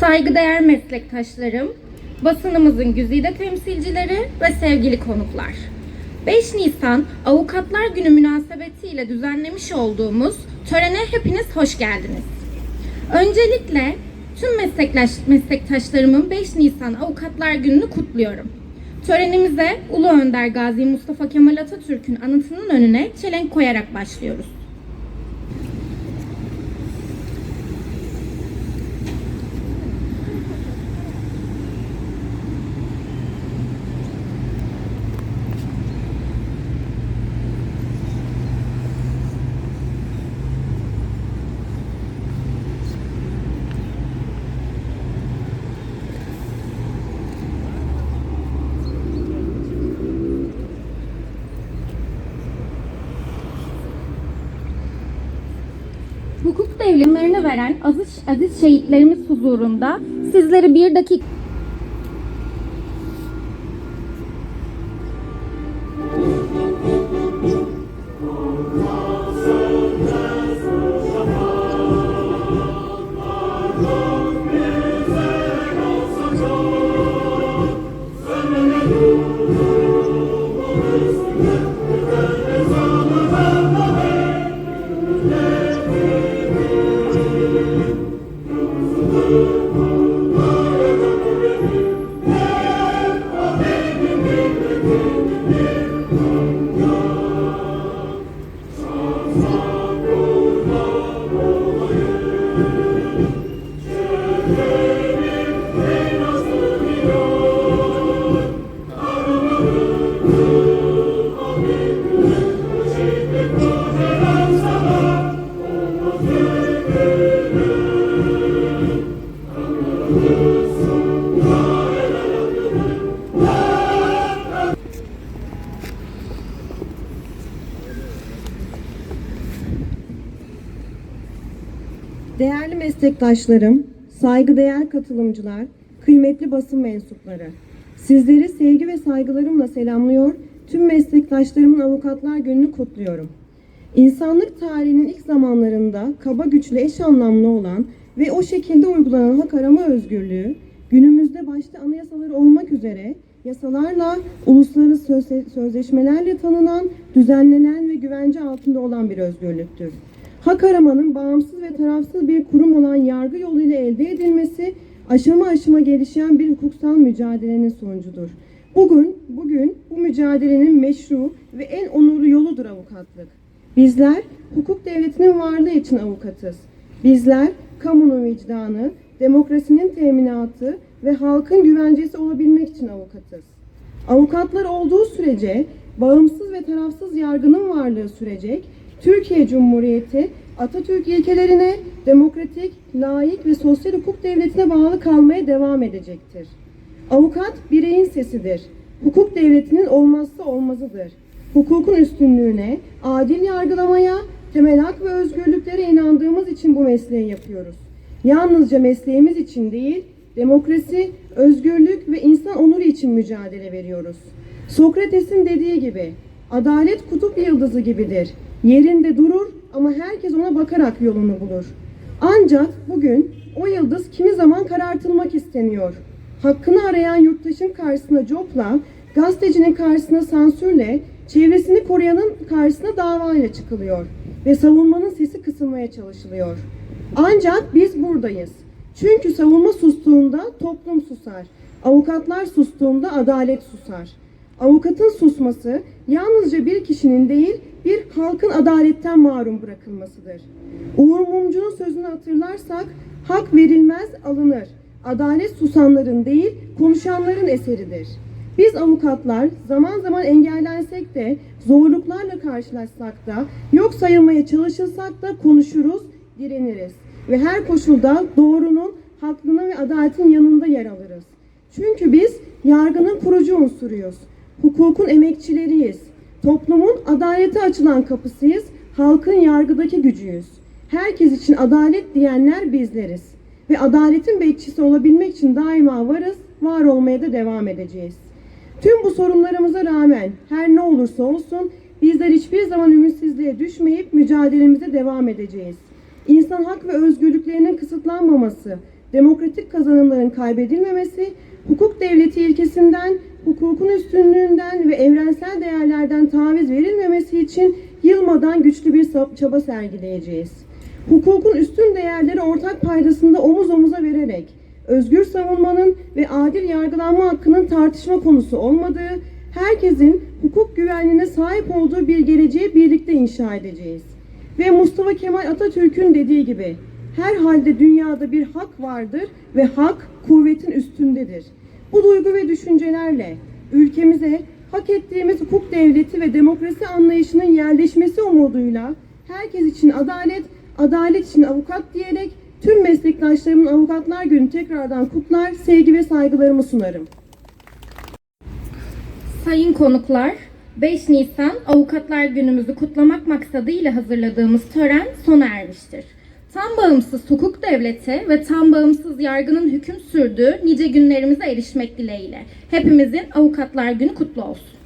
Saygıdeğer meslektaşlarım, basınımızın güzide temsilcileri ve sevgili konuklar. 5 Nisan Avukatlar Günü münasebetiyle düzenlemiş olduğumuz törene hepiniz hoş geldiniz. Öncelikle tüm meslektaş, meslektaşlarımın 5 Nisan Avukatlar Günü'nü kutluyorum. Törenimize Ulu Önder Gazi Mustafa Kemal Atatürk'ün anıtının önüne çelenk koyarak başlıyoruz. Hukuk devrimlerini veren aziz, aziz şehitlerimiz huzurunda sizleri bir dakika Değerli meslektaşlarım, saygıdeğer katılımcılar, kıymetli basın mensupları. Sizleri sevgi ve saygılarımla selamlıyor, tüm meslektaşlarımın avukatlar gününü kutluyorum. İnsanlık tarihinin ilk zamanlarında kaba güçlü eş anlamlı olan ve o şekilde uygulanan hak arama özgürlüğü, günümüzde başta anayasaları olmak üzere yasalarla, uluslararası sözle- sözleşmelerle tanınan, düzenlenen ve güvence altında olan bir özgürlüktür. Hak aramanın bağımsız ve tarafsız bir kurum olan yargı yoluyla elde edilmesi aşama aşama gelişen bir hukuksal mücadelenin sonucudur. Bugün, bugün bu mücadelenin meşru ve en onurlu yoludur avukatlık. Bizler hukuk devletinin varlığı için avukatız. Bizler kamunun vicdanı, demokrasinin teminatı ve halkın güvencesi olabilmek için avukatız. Avukatlar olduğu sürece bağımsız ve tarafsız yargının varlığı sürecek, Türkiye Cumhuriyeti Atatürk ilkelerine, demokratik, layık ve sosyal hukuk devletine bağlı kalmaya devam edecektir. Avukat bireyin sesidir. Hukuk devletinin olmazsa olmazıdır. Hukukun üstünlüğüne, adil yargılamaya, temel hak ve özgürlüklere inandığımız için bu mesleği yapıyoruz. Yalnızca mesleğimiz için değil, demokrasi, özgürlük ve insan onuru için mücadele veriyoruz. Sokrates'in dediği gibi, adalet kutup yıldızı gibidir. Yerinde durur ama herkes ona bakarak yolunu bulur. Ancak bugün o yıldız kimi zaman karartılmak isteniyor. Hakkını arayan yurttaşın karşısına copla, gazetecinin karşısına sansürle, çevresini koruyanın karşısına davayla çıkılıyor ve savunmanın sesi kısılmaya çalışılıyor. Ancak biz buradayız. Çünkü savunma sustuğunda toplum susar. Avukatlar sustuğunda adalet susar. Avukatın susması yalnızca bir kişinin değil, bir halkın adaletten mahrum bırakılmasıdır. Uğur Mumcu'nun sözünü hatırlarsak, hak verilmez alınır. Adalet susanların değil, konuşanların eseridir. Biz avukatlar zaman zaman engellensek de, zorluklarla karşılaşsak da, yok sayılmaya çalışılsak da konuşuruz, direniriz. Ve her koşulda doğrunun, haklının ve adaletin yanında yer alırız. Çünkü biz yargının kurucu unsuruyuz. Hukukun emekçileriyiz. Toplumun adalete açılan kapısıyız. Halkın yargıdaki gücüyüz. Herkes için adalet diyenler bizleriz. Ve adaletin bekçisi olabilmek için daima varız, var olmaya da devam edeceğiz. Tüm bu sorunlarımıza rağmen her ne olursa olsun bizler hiçbir zaman ümitsizliğe düşmeyip mücadelemize devam edeceğiz. İnsan hak ve özgürlüklerinin kısıtlanmaması, demokratik kazanımların kaybedilmemesi, hukuk devleti ilkesinden, hukukun üstünlüğünden ve evrensel değerlerden taviz verilmemesi için yılmadan güçlü bir çaba sergileyeceğiz. Hukukun üstün değerleri ortak paydasında omuz omuza vererek, özgür savunmanın ve adil yargılanma hakkının tartışma konusu olmadığı, herkesin hukuk güvenliğine sahip olduğu bir geleceği birlikte inşa edeceğiz. Ve Mustafa Kemal Atatürk'ün dediği gibi, her halde dünyada bir hak vardır ve hak kuvvetin üstündedir. Bu duygu ve düşüncelerle ülkemize hak ettiğimiz hukuk devleti ve demokrasi anlayışının yerleşmesi umuduyla herkes için adalet, adalet için avukat diyerek tüm meslektaşlarımın Avukatlar Günü tekrardan kutlar, sevgi ve saygılarımı sunarım. Sayın konuklar, 5 Nisan Avukatlar Günümüzü kutlamak maksadıyla hazırladığımız tören sona ermiştir. Tam bağımsız hukuk devleti ve tam bağımsız yargının hüküm sürdüğü nice günlerimize erişmek dileğiyle. Hepimizin Avukatlar Günü kutlu olsun.